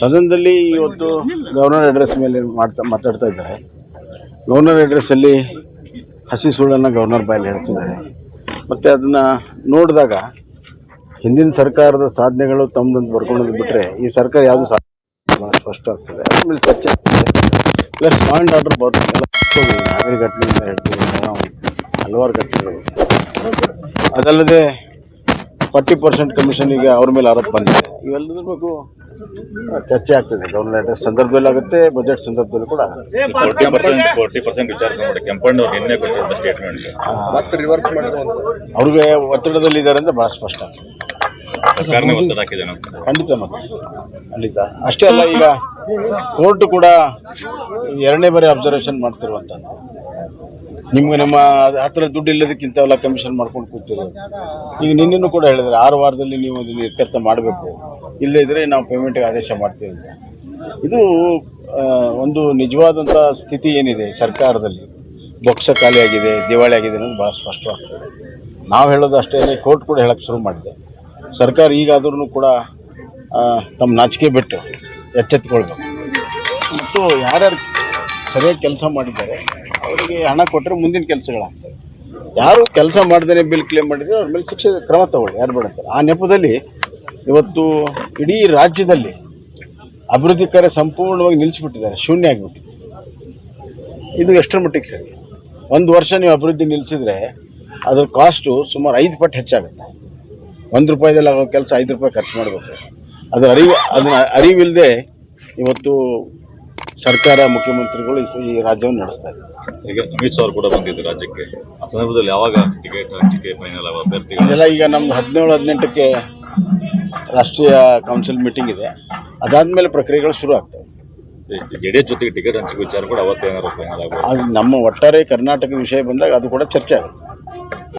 ಸದನದಲ್ಲಿ ಇವತ್ತು governor address ಮೇಲೆ ಮಾಡ್ತಾ ಮಾತಾಡ್ತಾ ಇದ್ದಾರೆ. ಗವರ್ನರ್ ಅಡ್ರೆಸ್ಸಲ್ಲಿ ಹಸಿ ಸುಳ್ಳನ್ನು ಗವರ್ನರ್ ಬಾಯಲ್ಲಿ ಹೇಳಿಸಿದ್ದಾರೆ. ಮತ್ತು ಅದನ್ನು ನೋಡಿದಾಗ ಹಿಂದಿನ ಸರ್ಕಾರದ ಸಾಧನೆಗಳು ತಮ್ಮದೊಂದು ಬರ್ಕೊಳ್ಳೋದು ಬಿಟ್ಟರೆ ಈ ಸರ್ಕಾರ ಯಾವುದು ಸಾಧನೆ ಸ್ಪಷ್ಟ ಆಗ್ತದೆ. ಅದ್ರ ಚರ್ಚೆ ಆಗ್ತದೆ. ಪ್ಲಸ್ ಪಾಯಿಂಟ್ ಆರ್ಡರ್ ಬರ್ತದೆ ನಾಗರಿಕ ಘಟನೆಯಿಂದ ಹೇಳ್ತೀವಿ ಹಲವಾರು ಘಟನೆಗಳು. ಅದಲ್ಲದೆ ಫಾರ್ಟಿ ಪರ್ಸೆಂಟ್ ಈಗ ಅವ್ರ ಮೇಲೆ ಆರೋಪ ಬಂದಿದೆ. ಇವೆಲ್ಲದ್ರ ಬಗ್ಗೆ ಚರ್ಚೆ ಆಗ್ತದೆ. ಗೌರ್ಮೆಂಟ್ ಸಂದರ್ಭದಲ್ಲಿ ಆಗುತ್ತೆ ಬಜೆಟ್ ಸಂದರ್ಭದಲ್ಲಿ ಕೂಡ ಅವ್ರಿಗೆ ಒತ್ತಡದಲ್ಲಿ ಇದ್ದಾರೆ ಅಂದ್ರೆ ಬಹಳ ಸ್ಪಷ್ಟ. ಸರ್ಕಾರನೇ ಒತ್ತಡ ಹಾಕಿದೆ ಖಂಡಿತ ಮತ್ತೆ. ಖಂಡಿತ. ಅಷ್ಟೇ ಅಲ್ಲ ಈಗ ಕೋರ್ಟ್ ಕೂಡ ಎರಡನೇ ಬಾರಿ ಅಬ್ಸರ್ವೇಷನ್ ಮಾಡ್ತಿರುವಂಥದ್ದು ನಿಮ್ಗೆ ನಮ್ಮ ಹತ್ರ ದುಡ್ಡು ಇಲ್ಲದಕ್ಕಿಂತ ಎಲ್ಲ ಕಮಿಷನ್ ಮಾಡ್ಕೊಂಡು ಕೂತಿರೋದು. ಈಗ ನಿನ್ನೆನೂ ಕೂಡ ಹೇಳಿದ್ರೆ, ಆರು ವಾರದಲ್ಲಿ ನೀವು ಅದನ್ನು ಇತ್ಯರ್ಥ ಮಾಡಬೇಕು. ಇಲ್ಲದಿದ್ರೆ ನಾವು ಪೇಮೆಂಟ್ಗೆ ಆದೇಶ ಮಾಡ್ತೀವಿ ಇದು ಒಂದು ನಿಜವಾದಂಥ ಸ್ಥಿತಿ ಏನಿದೆ ಸರ್ಕಾರದಲ್ಲಿ? ಬೊಕ್ಸ ಖಾಲಿಯಾಗಿದೆ ದಿವಾಳಿ ಆಗಿದೆ ಅನ್ನೋದು ಭಾಳ ಸ್ಪಷ್ಟವಾಗ್ತದೆ. ನಾವು ಹೇಳೋದು ಅಷ್ಟೇ ಕೋರ್ಟ್ ಕೂಡ ಹೇಳಕ್ಕೆ ಶುರು ಮಾಡಿದೆ. ಸರ್ಕಾರ ಈಗಾದ್ರೂ ಕೂಡ ತಮ್ಮ ನಾಚಿಕೆ ಬಿಟ್ಟು ಎಚ್ಚೆತ್ಕೊಳ್ಬೇಕು. ಮತ್ತು ಯಾರ್ಯಾರು ಸರಿಯಾಗಿ ಕೆಲಸ ಮಾಡಿದ್ದಾರೆ ಅವರಿಗೆ ಹಣ ಕೊಟ್ಟರೆ ಮುಂದಿನ ಕೆಲಸಗಳಾಗ್ತವೆ. ಯಾರು ಕೆಲಸ ಮಾಡ್ದೇ ಬಿಲ್ ಕ್ಲೇಮ್ ಮಾಡಿದ್ರೆ ಅವ್ರ ಮೇಲೆ ಶಿಕ್ಷೆ ಕ್ರಮ ತಗೊಳ್ಳಿ, ಯಾರು ಬೇಡಂತಾರೆ ಆ ನೆಪದಲ್ಲಿ ಇವತ್ತು ಇಡೀ ರಾಜ್ಯದಲ್ಲಿ ಅಭಿವೃದ್ಧಿ ಕಾರ್ಯ ಸಂಪೂರ್ಣವಾಗಿ ನಿಲ್ಲಿಸಿಬಿಟ್ಟಿದ್ದಾರೆ ಶೂನ್ಯ ಆಗಿಬಿಟ್ಟಿದೆ. ಇದು ಎಷ್ಟರ ಮಟ್ಟಿಗೆ ಸರಿ? ಒಂದು ವರ್ಷ ನೀವು ಅಭಿವೃದ್ಧಿ ನಿಲ್ಲಿಸಿದ್ರೆ ಅದ್ರ ಕಾಸ್ಟು ಸುಮಾರು ಐದು ಪಟ್ಟು ಹೆಚ್ಚಾಗುತ್ತೆ. ಒಂದು ರೂಪಾಯಿದಲ್ಲಿ ಆಗೋ ಕೆಲಸ ಐದು ರೂಪಾಯಿ ಖರ್ಚು ಮಾಡಬೇಕು. ಅದು ಅರಿವು, ಅದನ್ನ ಅರಿವಿಲ್ಲದೆ ಇವತ್ತು ಸರ್ಕಾರ ಮುಖ್ಯಮಂತ್ರಿಗಳು ಈ ರಾಜ್ಯವನ್ನು ನಡೆಸ್ತಾ ಇದ್ದಾರೆ. ಈಗ ಅಮಿತ್ ಶಾ ಕೂಡ ಬಂದಿದ್ದು ರಾಜ್ಯಕ್ಕೆ. ಆ ಸಂದರ್ಭದಲ್ಲಿ ಯಾವಾಗ ಟಿಕೆಟ್ ಹಂಚಿಕೆ ಫೈನಲ್ ಆಗುವ ಅಭ್ಯರ್ಥಿಗಳು? ಇದೆಲ್ಲ ಈಗ ನಮ್ದು ಹದಿನೇಳು ಹದಿನೆಂಟಕ್ಕೆ ರಾಷ್ಟ್ರೀಯ ಕೌನ್ಸಿಲ್ ಮೀಟಿಂಗ್ ಇದೆ. ಅದಾದ್ಮೇಲೆ ಪ್ರಕ್ರಿಯೆಗಳು ಶುರು ಆಗ್ತವೆ. ಜೆಡಿಎಸ್ ಜೊತೆಗೆ ಟಿಕೆಟ್ ಹಂಚಿಕೆ ವಿಚಾರ ಕೂಡ ಅವತ್ತೇನಾದ್ರು ಫೈನಲ್ ಅದು ನಮ್ಮ ಒಟ್ಟಾರೆ ಕರ್ನಾಟಕ ವಿಷಯ ಬಂದಾಗ ಅದು ಕೂಡ ಚರ್ಚೆ ಆಗುತ್ತೆ.